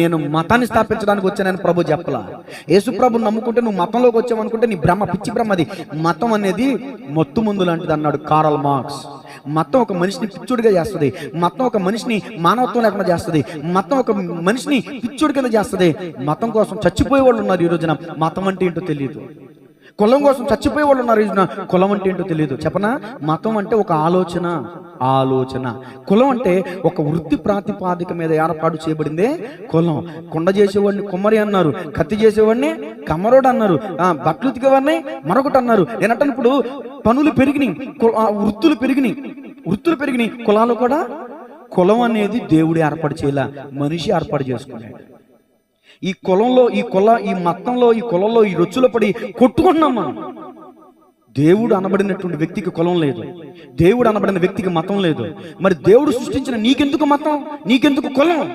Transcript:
నేను మతాన్ని స్థాపించడానికి వచ్చానని ప్రభు చెప్పలా. యేసు ప్రభు నమ్ముకుంటే నువ్వు మతంలోకి వచ్చావు అనుకుంటే నీ బ్రహ్మ పిచ్చి బ్రహ్మ అది. మతం అనేది మత్తు ముందు లాంటిది అన్నాడు కారల్ మార్క్స్ మతం ఒక మనిషిని పిచ్చుడిగా చేస్తుంది. మతం ఒక మనిషిని మానవత్వం లేకుండా చేస్తుంది. మతం ఒక మనిషిని పిచ్చుడి కింద చేస్తుంది. మతం కోసం చచ్చిపోయే వాళ్ళు ఉన్నారు ఈ రోజున. మతం అంటే ఏంటో తెలియదు కులం కోసం చచ్చిపోయే వాళ్ళు ఉన్నారు ఈ రోజున. కులం అంటే ఏంటో తెలియదు చెప్పనా? మతం అంటే ఒక ఆలోచన. ఆలోచన. కులం అంటే ఒక వృత్తి ప్రాతిపాదిక మీద ఏర్పాటు చేయబడిందే కులం. కొండ చేసేవాడిని కుమ్మరి అన్నారు కత్తి చేసేవాడిని కమరుడు అన్నారు బట్టలు ఉతికేవాడిని మరొకటి అన్నారు. నేనంటాను ఇప్పుడు పనులు పెరిగినాయి కు- వృత్తులు పెరిగినాయి. వృత్తులు పెరిగినాయి. కులాలు కూడా కులం అనేది దేవుడు ఏర్పాటు చేయలే మనిషి ఏర్పాటు చేసుకున్నాడు. ఈ కులంలో ఈ కుల ఈ మతంలో ఈ కులంలో ఈ రొచ్చులో పడి కొట్టుకుంటున్నాం మనం. దేవుడు అనబడినటువంటి వ్యక్తికి కులం లేదు. దేవుడు అనబడిన వ్యక్తికి మతం లేదు. మరి దేవుడు సృష్టించిన నీకెందుకు మతం? నీకెందుకు కులం?